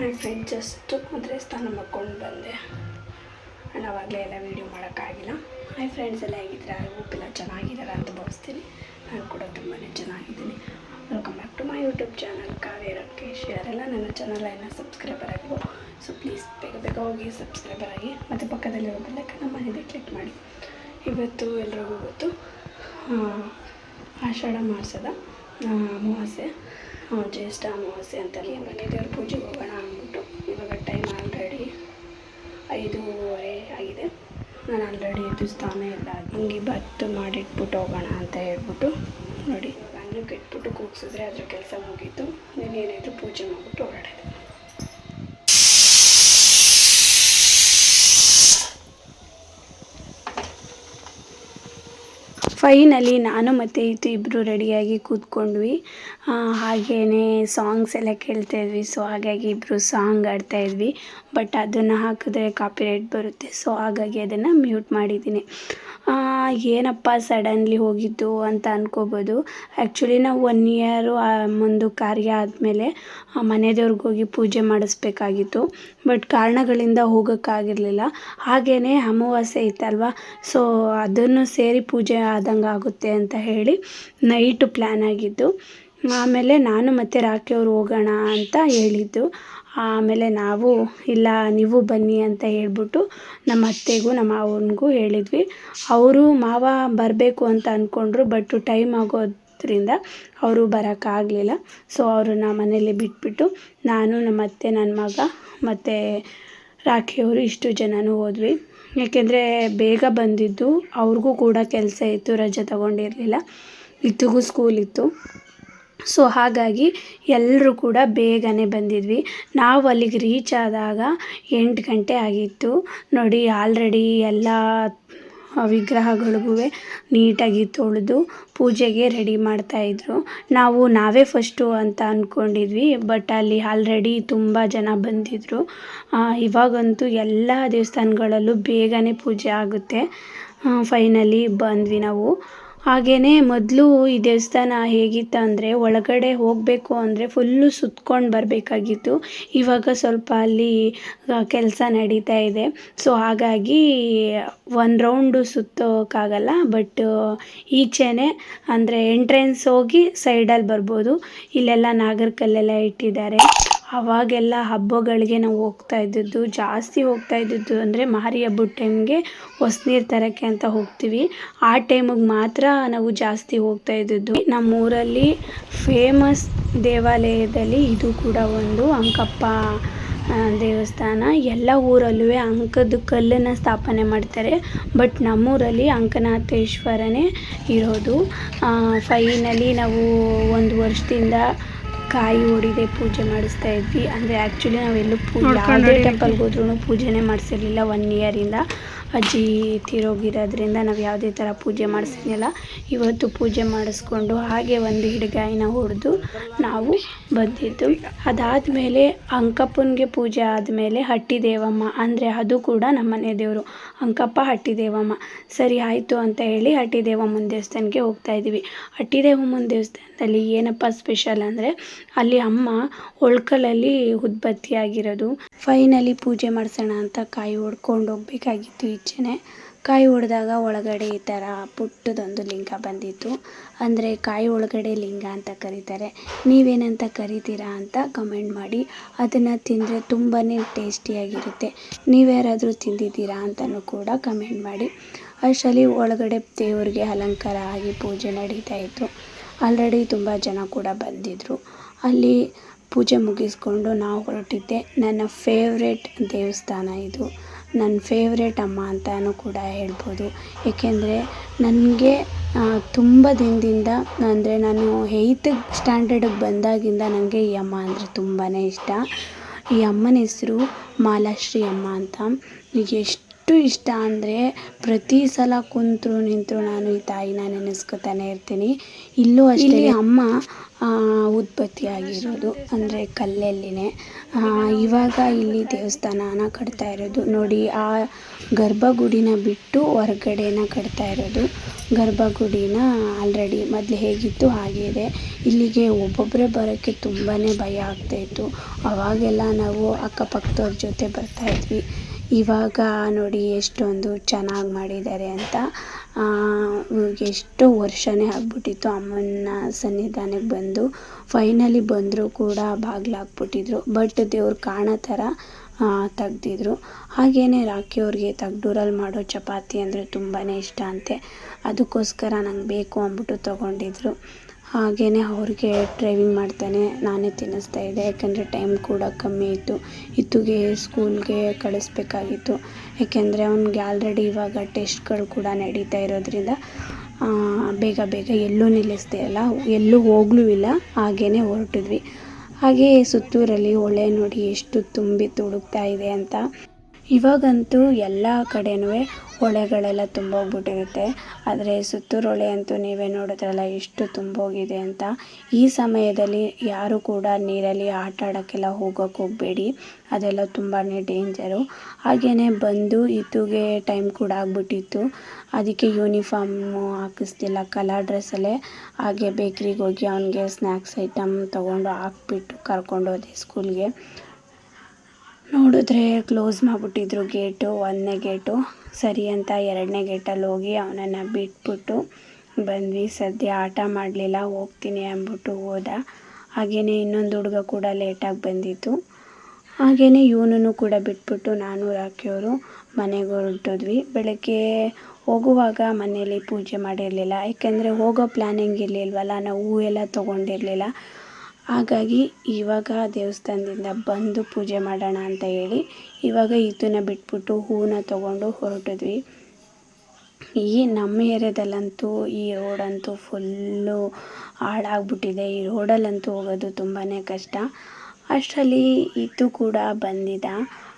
ನನ್ನ friend just ಅಂದರೆ ಸ್ನಾನ ಮಾಡ್ಕೊಂಡು ಬಂದೆ. ಆ್ಯಂಡ್ ಅವಾಗಲೇ ಎಲ್ಲ ವೀಡಿಯೋ ಮಾಡೋಕ್ಕಾಗಿಲ್ಲ. ಹಾಯ್ ಫ್ರೆಂಡ್ಸ್ ಎಲ್ಲ ಹೇಗಿದ್ದಾರೆ? ಉಪ್ಪೆಲ್ಲ ಚೆನ್ನಾಗಿದ್ದಾರೆ ಅಂತ ಭಾವಿಸ್ತೀನಿ. ನಾನು ಕೂಡ ತುಂಬಾ ಚೆನ್ನಾಗಿದ್ದೀನಿ. Welcome back to my YouTube channel Kavya Rakesh ಯಾರೆಲ್ಲ ನನ್ನ ಚಾನಲನ್ನು ಸಬ್ಸ್ಕ್ರೈಬರ್ ಆಗಿ ಸೊ ಪ್ಲೀಸ್ ಬೇಗ ಬೇಗ ಹೋಗಿ ಸಬ್ಸ್ಕ್ರೈಬರ್ ಆಗಿ, ಮತ್ತು ಪಕ್ಕದಲ್ಲಿರೋ ನಮ್ಮ ಮನೆಯದೇ ಕ್ಲಿಕ್ ಮಾಡಿ. ಇವತ್ತು ಎಲ್ರಿಗೂ ಗೊತ್ತು ಆಷಾಢ ಮಾಸದ ಅಮಾವಾಸ್ಯೆ ಜ್ಯೇಷ್ಠ ಅಮಾವಾಸ್ಯೆ ಅಂತಲ್ಲಿ ಮನೆ ದೇವ್ರ ಪೂಜೆಗೆ ಹೋಗೋಣ ಐದೂವರೆ ಆಗಿದೆ. ನಾನು ಆಲ್ರೆಡಿ ಎದ್ದು ಸ್ನಾನ ಎಲ್ಲ ಹಿಂಗೆ ಭತ್ತು ಮಾಡಿಟ್ಬಿಟ್ಟು ಹೋಗೋಣ ಅಂತ ಹೇಳ್ಬಿಟ್ಟು ನೋಡಿ ನಾನು ಕೆಟ್ಬಿಟ್ಟು ಕೂಗ್ಸಿದ್ರೆ ಅದ್ರ ಕೆಲಸ ಮುಗೀತು. ನೀನು ಏನಾದರೂ ಪೂಜೆ ಮಾಡಿಬಿಟ್ಟು ಹೊರಡಿದೆ. ಫೈನಲಿ ನಾನು ಮತ್ತು ಇತ್ತು ಇಬ್ಬರು ರೆಡಿಯಾಗಿ ಕೂತ್ಕೊಂಡ್ವಿ. ಹಾಗೆಯೇ ಸಾಂಗ್ಸ್ ಎಲ್ಲ ಕೇಳ್ತಾ ಇದ್ವಿ ಸೊ ಹಾಗಾಗಿ ಇಬ್ಬರು ಸಾಂಗ್ ಆಡ್ತಾ ಇದ್ವಿ ಬಟ್ ಅದನ್ನು ಹಾಕಿದ್ರೆ ಕಾಪಿರೈಟ್ ಬರುತ್ತೆ. ಸೊ ಹಾಗಾಗಿ ಅದನ್ನು ಮ್ಯೂಟ್ ಮಾಡಿದ್ದೀನಿ. ಏನಪ್ಪ ಸಡನ್ಲಿ ಹೋಗಿದ್ದು ಅಂತ ಅಂದ್ಕೋಬೋದು ಆ್ಯಕ್ಚುಲಿ ನಾವು ಒನ್ ಇಯರು ಒಂದು ಕಾರ್ಯ ಆದಮೇಲೆ ಮನೆ ದೇವ್ರಿಗೆ ಹೋಗಿ ಪೂಜೆ ಮಾಡಿಸ್ಬೇಕಾಗಿತ್ತು. ಬಟ್ ಕಾರಣಗಳಿಂದ ಹೋಗೋಕ್ಕಾಗಿರಲಿಲ್ಲ. ಹಾಗೆಯೇ ಅಮಾವಾಸ್ಯೆ ಇತ್ತಲ್ವ ಸೊ ಅದನ್ನು ಸೇರಿ ಪೂಜೆ ಆದಂಗೆ ಆಗುತ್ತೆ ಅಂತ ಹೇಳಿ ನೈಟು ಪ್ಲ್ಯಾನ್ ಆಗಿದ್ದು. ಆಮೇಲೆ ನಾನು ಮತ್ತು ರಾಕಿ ಅವ್ರು ಹೋಗೋಣ ಅಂತ ಹೇಳಿದ್ದು. ಆಮೇಲೆ ನಾವು, ಇಲ್ಲ, ನೀವು ಬನ್ನಿ ಅಂತ ಹೇಳ್ಬಿಟ್ಟು ನಮ್ಮ ಅತ್ತೆಗೂ, ನಮ್ಮ ಮಾವನಿಗೂ ಹೇಳಿದ್ವಿ. ಅವರು ಮಾವ ಬರಬೇಕು ಅಂತ ಅಂದ್ಕೊಂಡ್ರು ಬಟ್ ಟೈಮ್ ಆಗೋದ್ರಿಂದ ಅವರು ಬರೋಕ್ಕಾಗ್ಲಿಲ್ಲ. ಸೊ, ಅವ್ರನ್ನ ಮನೇಲಿ ಬಿಟ್ಬಿಟ್ಟು ನಾನು, ನಮ್ಮ ಅತ್ತೆ, ನನ್ನ ಮಗ ಮತ್ತು ರಾಖಿಯವರು ಇಷ್ಟು ಜನನೂ ಹೋದ್ವಿ. ಯಾಕೆಂದರೆ ಬೇಗ ಬಂದಿದ್ದು, ಅವ್ರಿಗೂ ಕೂಡ ಕೆಲಸ ಇತ್ತು, ರಜೆ ತಗೊಂಡಿರಲಿಲ್ಲ. ಇತ್ತಿಗೂ ಸ್ಕೂಲ್ ಇತ್ತು. ಸೊ ಹಾಗಾಗಿ ಎಲ್ಲರೂ ಕೂಡ ಬೇಗನೆ ಬಂದಿದ್ವಿ. ನಾವು ಅಲ್ಲಿಗೆ ರೀಚ್ ಆದಾಗ ಎಂಟು ಗಂಟೆ ಆಗಿತ್ತು. ನೋಡಿ ಆಲ್ರೆಡಿ ಎಲ್ಲ ವಿಗ್ರಹಗಳಿಗೂ ನೀಟಾಗಿ ತೊಳೆದು ಪೂಜೆಗೆ ರೆಡಿ ಮಾಡ್ತಾಯಿದ್ರು ನಾವು ನಾವೇ ಫಸ್ಟು ಅಂತ ಅಂದ್ಕೊಂಡಿದ್ವಿ ಬಟ್ ಅಲ್ಲಿ ಆಲ್ರೆಡಿ ತುಂಬ ಜನ ಬಂದಿದ್ದರು ಇವಾಗಂತೂ ಎಲ್ಲ ದೇವಸ್ಥಾನಗಳಲ್ಲೂ ಬೇಗನೆ ಪೂಜೆ ಆಗುತ್ತೆ. ಫೈನಲಿ ಬಂದ್ವಿ ನಾವು. ಹಾಗೆಯೇ ಮೊದಲು ಈ ದೇವಸ್ಥಾನ ಹೇಗಿತ್ತು ಅಂದರೆ ಒಳಗಡೆ ಹೋಗಬೇಕು ಅಂದರೆ ಫುಲ್ಲು ಸುತ್ಕೊಂಡು ಬರಬೇಕಾಗಿತ್ತು. ಇವಾಗ ಸ್ವಲ್ಪ ಅಲ್ಲಿ ಕೆಲಸ ನಡೀತಾ ಇದೆ. ಸೊ ಹಾಗಾಗಿ ಒನ್ ರೌಂಡು ಸುತ್ತೋಕ್ಕಾಗಲ್ಲ ಬಟ್ ಈಚೆನೆ ಅಂದರೆ ಎಂಟ್ರೆನ್ಸ್ ಹೋಗಿ ಸೈಡಲ್ಲಿ ಬರ್ಬೋದು. ಇಲ್ಲೆಲ್ಲ ನಾಗರಕಲ್ಲೆಲ್ಲ ಇಟ್ಟಿದ್ದಾರೆ. ಅವಾಗೆಲ್ಲ ಹಬ್ಬಗಳಿಗೆ ನಾವು ಹೋಗ್ತಾ ಇದ್ದದ್ದು, ಜಾಸ್ತಿ ಹೋಗ್ತಾ ಇದ್ದದ್ದು ಅಂದರೆ ಮಾರಿ ಹಬ್ಬದ ಟೈಮ್ಗೆ ಹೊಸ್ನೀರು ತರೋಕ್ಕೆ ಅಂತ ಹೋಗ್ತೀವಿ. ಆ ಟೈಮಿಗೆ ಮಾತ್ರ ನಾವು ಜಾಸ್ತಿ ಹೋಗ್ತಾ ಇದ್ದದ್ದು. ನಮ್ಮೂರಲ್ಲಿ ಫೇಮಸ್ ದೇವಾಲಯದಲ್ಲಿ ಇದು ಕೂಡ ಒಂದು ಅಂಕಪ್ಪ ದೇವಸ್ಥಾನ. ಎಲ್ಲ ಊರಲ್ಲೂ ಅಂಕದ ಕಲ್ಲನ್ನು ಸ್ಥಾಪನೆ ಮಾಡ್ತಾರೆ. ಬಟ್ ನಮ್ಮೂರಲ್ಲಿ ಅಂಕನಾಥೇಶ್ವರನೇ ಇರೋದು. ಫೈನಲಿ ನಾವು ಒಂದು ವರ್ಷದಿಂದ ಕಾಯಿ ಹೊಡಿದೆ ಪೂಜೆ ಮಾಡಿಸ್ತಾ ಇದ್ವಿ. ಅಂದರೆ ಆ್ಯಕ್ಚುಲಿ ನಾವೆಲ್ಲೂ ಪೂಜೆ ಯಾವುದೇ ಟೆಂಪಲ್ಗೆ ಹೋದ್ರೂ ಪೂಜೆನೇ ಮಾಡಿಸಿರ್ಲಿಲ್ಲ ಒನ್ ಇಯರಿಂದ ಅಜ್ಜಿ ತೀರೋಗಿರೋದ್ರಿಂದ ನಾವು ಯಾವುದೇ ಥರ ಪೂಜೆ ಮಾಡಿಸಿರ್ಲಿಲ್ಲ ಇವತ್ತು ಪೂಜೆ ಮಾಡಿಸ್ಕೊಂಡು ಹಾಗೆ ಒಂದು ಹಿಡ್ಗಾಯಿನ ಹೊಡೆದು ನಾವು ಬಂದಿದ್ದು. ಅದಾದಮೇಲೆ ಅಂಕಪ್ಪನಿಗೆ ಪೂಜೆ ಆದಮೇಲೆ ಹಟ್ಟಿ ದೇವಮ್ಮ ಅಂದರೆ ಅದು ಕೂಡ ನಮ್ಮನೆ ದೇವರು. ಅಂಕಪ್ಪ ಹಟ್ಟಿ ದೇವಮ್ಮ ಸರಿ ಆಯಿತು ಅಂತ ಹೇಳಿ ಹಟ್ಟಿ ದೇವಮ್ಮನ ದೇವಸ್ಥಾನಕ್ಕೆ ಹೋಗ್ತಾ ಇದ್ದೀವಿ ಹಟ್ಟಿ ದೇವಮ್ಮನ ದೇವಸ್ಥಾನದಲ್ಲಿ ಏನಪ್ಪ ಸ್ಪೆಷಲ್ ಅಂದರೆ ಅಲ್ಲಿ ಅಮ್ಮ ಒಳ್ಕಲಲ್ಲಿ ಉದ್ಬತ್ತಿ ಆಗಿರೋದು ಫೈನಲಿ ಪೂಜೆ ಮಾಡ್ಸೋಣ ಅಂತ ಕಾಯಿ ಹೊಡ್ಕೊಂಡು ಹೋಗ್ಬೇಕಾಗಿತ್ತು ಈಚೆನೆ. ಕಾಯಿ ಹೊಡೆದಾಗ ಒಳಗಡೆ ಈ ಥರ ಪುಟ್ಟದೊಂದು ಲಿಂಗ ಬಂದಿತ್ತು. ಅಂದರೆ ಕಾಯಿ ಒಳಗಡೆ ಲಿಂಗ ಅಂತ ಕರೀತಾರೆ. ನೀವೇನಂತ ಕರಿತೀರಾ ಅಂತ ಕಮೆಂಟ್ ಮಾಡಿ. ಅದನ್ನು ತಿಂದರೆ ತುಂಬಾ ಟೇಸ್ಟಿಯಾಗಿರುತ್ತೆ. ನೀವ್ಯಾರಾದರೂ ತಿಂದಿದ್ದೀರಾ ಅಂತಲೂ ಕೂಡ ಕಮೆಂಟ್ ಮಾಡಿ. ಅಷ್ಟರಲ್ಲಿ ಒಳಗಡೆ ದೇವರಿಗೆ ಅಲಂಕಾರ ಆಗಿ ಪೂಜೆ ನಡೀತಾ ಇತ್ತು. ಆಲ್ರೆಡಿ ತುಂಬ ಜನ ಕೂಡ ಬಂದಿದ್ದರು ಅಲ್ಲಿ ಪೂಜೆ ಮುಗಿಸ್ಕೊಂಡು ನಾವು ಹೊರಟಿದ್ದೆ. ನನ್ನ ಫೇವ್ರೆಟ್ ದೇವಸ್ಥಾನ ಇದು. ನನ್ನ ಫೇವ್ರೆಟ್ ಅಮ್ಮ ಅಂತಲೂ ಕೂಡ ಹೇಳ್ಬೋದು. ಏಕೆಂದರೆ ನನಗೆ ತುಂಬ ದಿನದಿಂದ ಅಂದರೆ ನಾನು ಏಯ್ತ್ ಸ್ಟ್ಯಾಂಡರ್ಡಿಗೆ ಬಂದಾಗಿಂದ ನನಗೆ ಈ ಅಮ್ಮ ಅಂದರೆ ತುಂಬಾ ಇಷ್ಟ. ಈ ಅಮ್ಮನ ಹೆಸರು ಮಾಲಾಶ್ರೀ ಅಮ್ಮ ಅಂತ. ಎಷ್ಟು ಎಷ್ಟು ಇಷ್ಟ ಅಂದರೆ ಪ್ರತಿ ಸಲ ಕುಂತರು ನಿಂತರು ನಾನು ಈ ತಾಯಿನ ನೆನೆಸ್ಕೊತಾನೆ ಇರ್ತೀನಿ. ಇಲ್ಲೂ ಅಷ್ಟೇ ಅಮ್ಮ ಉತ್ಪತ್ತಿಯಾಗಿರೋದು ಉತ್ಪತ್ತಿ ಆಗಿರೋದು ಅಂದರೆ ಕಲ್ಲಲ್ಲಿನೇ. ಇವಾಗ ಇಲ್ಲಿ ದೇವಸ್ಥಾನನ ಕಟ್ತಾ ಇರೋದು. ನೋಡಿ ಆ ಗರ್ಭಗುಡಿನ ಬಿಟ್ಟು ಹೊರಗಡೆನ ಕಟ್ತಾ ಇರೋದು. ಗರ್ಭಗುಡಿನ ಆಲ್ರೆಡಿ ಮೊದಲು ಹೇಗಿತ್ತು ಹಾಗೆ ಇದೆ. ಇಲ್ಲಿಗೆ ಒಬ್ಬೊಬ್ಬರೇ ಬರೋಕ್ಕೆ ತುಂಬಾ ಭಯ ಆಗ್ತಾಯಿತ್ತು ಅವಾಗೆಲ್ಲ ನಾವು ಅಕ್ಕಪಕ್ಕದವ್ರ ಜೊತೆ ಬರ್ತಾಯಿದ್ವಿ ಇವಾಗ ನೋಡಿ ಎಷ್ಟೊಂದು ಚೆನ್ನಾಗಿ ಮಾಡಿದ್ದಾರೆ ಅಂತ. ಎಷ್ಟೋ ವರ್ಷನೇ ಆಗ್ಬಿಟ್ಟಿತ್ತು. ಅಮ್ಮನ ಸನ್ನಿಧಾನಕ್ಕೆ ಬಂದು ಫೈನಲಿ ಬಂದರೂ ಕೂಡ ಬಾಗ್ಲು ಬಟ್ ದೇವ್ರು ಕಾಣೋ ಥರ ತೆಗ್ದಿದ್ರು. ಹಾಗೆಯೇ ರಾಖಿ ಅವ್ರಿಗೆ ತಗ್ಡೂರಲ್ಲಿ ಮಾಡೋ ಚಪಾತಿ ಅಂದರೆ ತುಂಬಾ ಇಷ್ಟ ಅಂತೆ. ಅದಕ್ಕೋಸ್ಕರ ನಂಗೆ ಬೇಕು ಅಂದ್ಬಿಟ್ಟು ತೊಗೊಂಡಿದ್ರು. ಹಾಗೆಯೇ ಅವ್ರಿಗೆ ಡ್ರೈವಿಂಗ್ ಮಾಡ್ತಾನೆ, ನಾನೇ ತಿನ್ನಿಸ್ತಾ ಇದ್ದೆ. ಯಾಕೆಂದರೆ ಟೈಮ್ ಕೂಡ ಕಮ್ಮಿ ಇತ್ತು. ಇತ್ತುಗೆ ಸ್ಕೂಲ್ಗೆ ಕಳಿಸ್ಬೇಕಾಗಿತ್ತು. ಯಾಕೆಂದರೆ ಅವ್ನಿಗೆ ಆಲ್ರೆಡಿ ಇವಾಗ ಟೆಸ್ಟ್ಗಳು ಕೂಡ ನಡೀತಾ ಇರೋದ್ರಿಂದ ಬೇಗ ಬೇಗ ಎಲ್ಲೂ ನಿಲ್ಲಿಸ್ದೇ ಇಲ್ಲ. ಎಲ್ಲೂ ಹೋಗ್ಲೂ ಇಲ್ಲ. ಹಾಗೇ ಹೊರಟಿದ್ವಿ. ಹಾಗೇ ಸುತ್ತೂರಲ್ಲಿ ಹೊಳೆ ನೋಡಿ ಎಷ್ಟು ತುಂಬಿ ತುಳುಕ್ತಾ ಇದೆ ಅಂತ. ಇವಾಗಂತೂ ಎಲ್ಲ ಕಡೆನೂ ಹೊಳೆಗಳೆಲ್ಲ ತುಂಬೋಗ್ಬಿಟ್ಟಿರುತ್ತೆ. ಆದರೆ ಸುತ್ತೂರು ಹೊಳೆ ಅಂತೂ ನೀವೇ ನೋಡಿದ್ರಲ್ಲ, ಎಷ್ಟು ತುಂಬೋಗಿದೆ ಅಂತ. ಈ ಸಮಯದಲ್ಲಿ ಯಾರು ಕೂಡ ನೀರಲ್ಲಿ ಆಟ ಆಡೋಕ್ಕೆಲ್ಲ ಹೋಗೋಕ್ಕೆ ಹೋಗಬೇಡಿ. ಅದೆಲ್ಲ ತುಂಬಾ ಡೇಂಜರು. ಹಾಗೆಯೇ ಬಂದು ಇತ್ತುಗೆ ಟೈಮ್ ಕೂಡ ಆಗ್ಬಿಟ್ಟಿತ್ತು. ಅದಕ್ಕೆ ಯೂನಿಫಾರ್ಮು ಹಾಕಿಸ್ತಿಲ್ಲ ಕಲರ್ ಡ್ರೆಸ್ಸಲ್ಲೇ. ಹಾಗೆ ಬೇಕ್ರಿಗೆ ಹೋಗಿ ಅವನಿಗೆ ಸ್ನ್ಯಾಕ್ಸ್ ಐಟಮ್ ತೊಗೊಂಡು ಹಾಕ್ಬಿಟ್ಟು ಕರ್ಕೊಂಡು ಹೋದೆ ಸ್ಕೂಲ್ಗೆ. ನೋಡಿದ್ರೆ ಕ್ಲೋಸ್ ಮಾಡಿಬಿಟ್ಟಿದ್ರು ಗೇಟು, ಒಂದನೇ ಗೇಟು. ಸರಿ ಅಂತ ಎರಡನೇ ಗೇಟಲ್ಲಿ ಹೋಗಿ ಅವನನ್ನು ಬಿಟ್ಬಿಟ್ಟು ಬಂದ್ವಿ. ಸದ್ಯ ಆಟ ಮಾಡಲಿಲ್ಲ, ಹೋಗ್ತೀನಿ ಅಂದ್ಬಿಟ್ಟು ಹೋದ. ಹಾಗೆಯೇ ಇನ್ನೊಂದು ಹುಡುಗ ಕೂಡ ಲೇಟಾಗಿ ಬಂದಿತ್ತು. ಹಾಗೆಯೇ ಇವನನ್ನು ಕೂಡ ಬಿಟ್ಬಿಟ್ಟು ನಾನು ರಾಕಿಯವರು ಮನೆಗೆ ಹೊರಟಿದ್ವಿ. ಬೆಳಗ್ಗೆ ಹೋಗುವಾಗ ಮನೆಯಲ್ಲಿ ಪೂಜೆ ಮಾಡಿರಲಿಲ್ಲ. ಯಾಕೆಂದರೆ ಹೋಗೋ ಪ್ಲ್ಯಾನಿಂಗ್ ಇರಲಿಲ್ವಲ್ಲ, ನಾವು ಹೂ ಎಲ್ಲ ತೊಗೊಂಡಿರಲಿಲ್ಲ. ಹಾಗಾಗಿ ಇವಾಗ ದೇವಸ್ಥಾನದಿಂದ ಬಂದು ಪೂಜೆ ಮಾಡೋಣ ಅಂತ ಹೇಳಿ ಇವಾಗ ಇದನ್ನ ಬಿಟ್ಬಿಟ್ಟು ಹೂವನ್ನ ತೊಗೊಂಡು ಹೊರಟಿದ್ವಿ. ಈ ನಮ್ಮ ಏರಿಯಾದಲ್ಲಂತೂ ಈ ರೋಡಂತೂ ಫುಲ್ಲು ಹಾಳಾಗ್ಬಿಟ್ಟಿದೆ. ಈ ರೋಡಲ್ಲಂತೂ ಹೋಗೋದು ತುಂಬಾ ಕಷ್ಟ. ಅಷ್ಟರಲ್ಲಿ ಇದು ಕೂಡ ಬಂದಿದ್ದ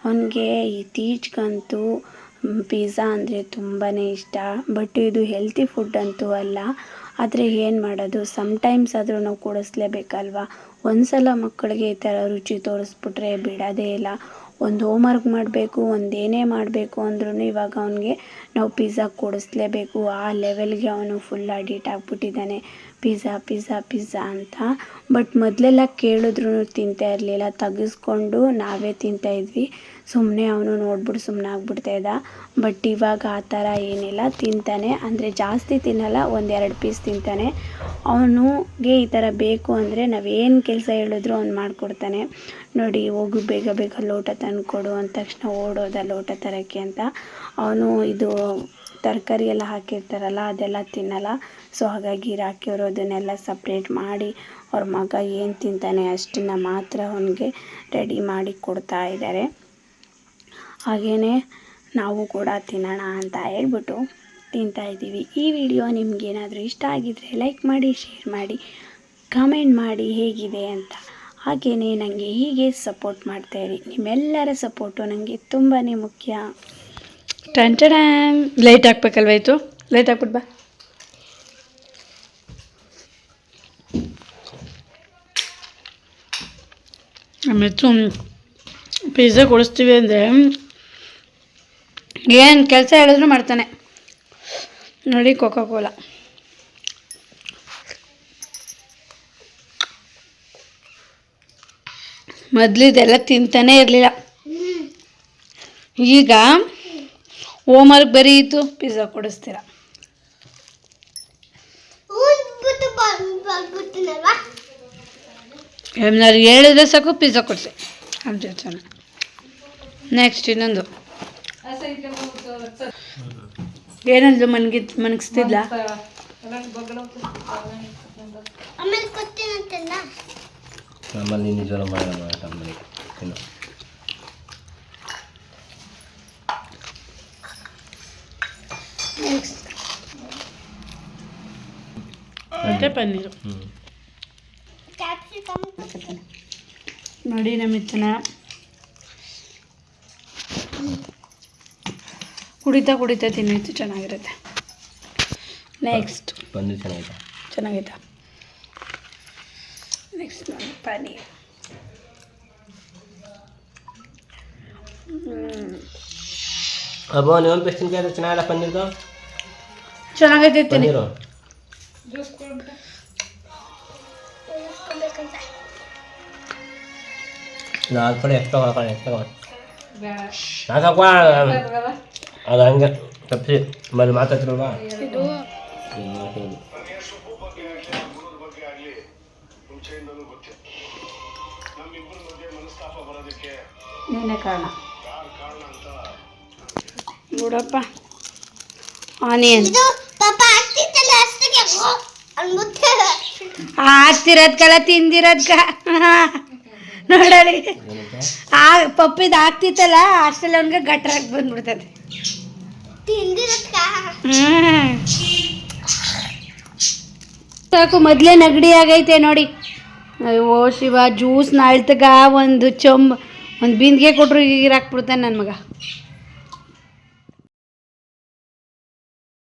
ಅವನಿಗೆ ಇತ್ತೀಚೆಗಂತೂ ಪಿಝಾ ಅಂದರೆ ತುಂಬಾ ಇಷ್ಟ. ಬಟ್ ಇದು ಹೆಲ್ತಿ ಫುಡ್ ಅಂತೂ ಅಲ್ಲ. ಆದರೆ ಏನು ಮಾಡೋದು? ಸಮ್ಟೈಮ್ಸ್ ಆದರೂ ನಾವು ಕೊಡಿಸ್ಲೇಬೇಕಲ್ವಾ? ಒಂದು ಸಲ ಮಕ್ಕಳಿಗೆ ಈ ಥರ ರುಚಿ ತೋರಿಸ್ಬಿಟ್ರೆ ಬಿಡೋದೇ ಇಲ್ಲ. ಒಂದು ಹೋಮ್ ವರ್ಕ್ ಮಾಡಬೇಕು ಒಂದೇನೇ ಮಾಡಬೇಕು ಅಂದ್ರೂ ಇವಾಗ ಅವನಿಗೆ ನಾವು ಪಿಝಾ ಕೊಡಿಸ್ಲೇಬೇಕು. ಆ ಲೆವೆಲ್ಗೆ ಅವನು ಫುಲ್ ಅಡಿಟ್ ಆಗಿಬಿಟ್ಟಿದ್ದಾನೆ. ಪಿಝಾ ಪಿಝಾ ಪಿಝಾ ಅಂತ. ಬಟ್ ಮೊದಲೆಲ್ಲ ಕೇಳಿದ್ರು ತಿಂತಾ ಇರಲಿಲ್ಲ. ತೆಗೆಸ್ಕೊಂಡು ನಾವೇ ತಿಂತಾ ಇದ್ವಿ. ಸುಮ್ಮನೆ ಅವನು ನೋಡ್ಬಿಟ್ಟು ಸುಮ್ಮನೆ ಆಗ್ಬಿಡ್ತಾ ಇದ್ದ. ಬಟ್ ಇವಾಗ ಆ ಥರ ಏನಿಲ್ಲ. ತಿಂತಾನೆ. ಅಂದರೆ ಜಾಸ್ತಿ ತಿನ್ನಲ್ಲ. ಒಂದೆರಡು ಪೀಸ್ ತಿಂತಾನೆ. ಅವನಿಗೆ ಈ ಥರ ಬೇಕು ಅಂದರೆ ನಾವೇನು ಕೆಲಸ ಹೇಳಿದ್ರು ಅವ್ನು ಮಾಡಿಕೊಡ್ತಾನೆ. ನೋಡಿ, ಹೋಗು, ಬೇಗ ಬೇಗ ಲೋಟ ತಂದು ಕೊಡು ಅಂದ ತಕ್ಷಣ ಓಡೋದ ಲೋಟ ತರೋಕ್ಕೆ ಅಂತ. ಅವನು ಇದು ತರಕಾರಿ ಎಲ್ಲ ಹಾಕಿರ್ತಾರಲ್ಲ, ಅದೆಲ್ಲ ತಿನ್ನಲ್ಲ. ಸೊ ಹಾಗಾಗಿ ರಾಖಿಯವರು ಅದನ್ನೆಲ್ಲ ಸಪ್ರೇಟ್ ಮಾಡಿ ಅವ್ರ ಮಗ ಏನು ತಿಂತಾನೆ ಅಷ್ಟನ್ನು ಮಾತ್ರ ಅವನಿಗೆ ರೆಡಿ ಮಾಡಿ ಕೊಡ್ತಾ ಇದ್ದಾರೆ ಹಾಗೆಯೇ ನಾವು ಕೂಡ ತಿನ್ನೋಣ ಅಂತ ಹೇಳ್ಬಿಟ್ಟು ತಿಂತಾ ಇದ್ದೀವಿ. ಈ ವಿಡಿಯೋ ನಿಮಗೇನಾದರೂ ಇಷ್ಟ ಆಗಿದರೆ ಲೈಕ್ ಮಾಡಿ ಶೇರ್ ಮಾಡಿ ಕಮೆಂಟ್ ಮಾಡಿ ಹೇಗಿದೆ ಅಂತ. ಹಾಗೆಯೇ ನನಗೆ ಹೀಗೆ ಸಪೋರ್ಟ್ ಮಾಡ್ತಾಯಿರಿ ನಿಮ್ಮೆಲ್ಲರ ಸಪೋರ್ಟು ನನಗೆ ತುಂಬಾ ಮುಖ್ಯ. ಟನ್ ಟಡಾನ್ ಲೈಟ್ ಹಾಕ್ಬೇಕಲ್ವ ಇತ್ತು ಲೈಟ್ ಹಾಕ್ಬಿಟ್ಟು ಬಾ. ಆಮೇಲೆ ಪಿಜ್ಜಾ ಕೊಡಿಸ್ತೀವಿ ಅಂದರೆ, ಏನು ಕೆಲಸ ಹೇಳಿದ್ರು ಮಾಡ್ತಾನೆ. ನೋಡಿ ಕೋಕೋ ಕೋಲಾ ಮೊದಲು ಇದೆಲ್ಲ ತಿಂತಾನೇ ಇರಲಿಲ್ಲ. ಈಗ ಹೋಮ್ವರ್ಕ್ ಬರೀತು ಪಿಜ್ಜಾ ಕೊಡಿಸ್ತೀರ. ಏನಾದ್ರು ಹೇಳಿದ್ರೆ ಸಾಕು ಪಿಜ್ಜಾ ಕೊಡಿಸಿ. ಅಂತ ಹೇಳ್ತಾನೆ ನೆಕ್ಸ್ಟ್ ಇನ್ನೊಂದು. ಏನಂದ್ಲು ಮನ್ಗಿ ಮನಗಿಸ್ತಿದ್ಲ? ಆಮೇಲೆ ಗೊತ್ತೇನಂತಲ್ಲ ಆಮೇಲೆ ನೀನು ನಿಜವಲ್ಲ ಮಾಡೋಣ ಆಮೇಲೆ ಇನ್ನು ಮತ್ತೆ ಪನ್ನೀರು. ನೋಡಿ ನಮ್ಮ ಇತ್ತನ ಕುಡಿತಾ ಕುಡಿತಾ ತಿನ್ನಿತ್ತು ಚೆನ್ನಾಗಿರುತ್ತೆ. ನೆಕ್ಸ್ಟ್ ಪನ್ನೀರ್ ಚೆನ್ನಾಗಿದೆ ಚೆನ್ನಾಗೈತಾ ನೆಕ್ಸ್ಟ್ ನೋಡಿ ಪನೀರ್ ಅಬ್ಬೋ ನೀವು ಬೆಸ್ಟ್ ಚೆನ್ನಾಗಿಲ್ಲ ಪನ್ನೀರ್ದು? ಚೆನ್ನಾಗೈತೆ ತಿನ್ನಿ ಪನ್ನೀರು ನಾಲ್ಕು ಕಡೆ ಎಷ್ಟು ಹಾಕೋಣ ಎಷ್ಟು ನಾಲ್ಕು ಅದು ಹಂಗೆ ತಪ್ಪಿಸಿ. ಮಲ್ಲಿ ಮಾತಾಡ್ತಿರಲ್ವಾ ನೀನೇ ಕಾರಣ. ನೋಡಪ್ಪ. ಆನಿಯನ್. ಆಗ್ತಿರೋದ್ಕಲ್ಲ ತಿಂದಿರೋದ್ಕ ನೋಡಲಿ. ಆ ಪಪ್ಪಿದ ಆಗ್ತಿತ್ತಲ್ಲ ಅಷ್ಟೆಲ್ಲ ಅವನ್ಗೆ ಗಟ್ರಾಗಿ ಬಂದ್ಬಿಡ್ತದೆ. ಸಾಕು ಮೊದಲೇ ನೆಗಡಿ ಆಗೈತೆ ನೋಡಿ. ಅಯ್ಯೋ ಶಿವ ಜ್ಯೂಸ್ ನಾಳ್ತಗ ಒಂದು ಚೊಂಬ್ ಒಂದು ಬಿಂದಿಗೆ ಕೊಟ್ರು ಈಗ ಹಾಕ್ಬಿಡ್ತಾನೆ ನನ್ನ ಮಗ.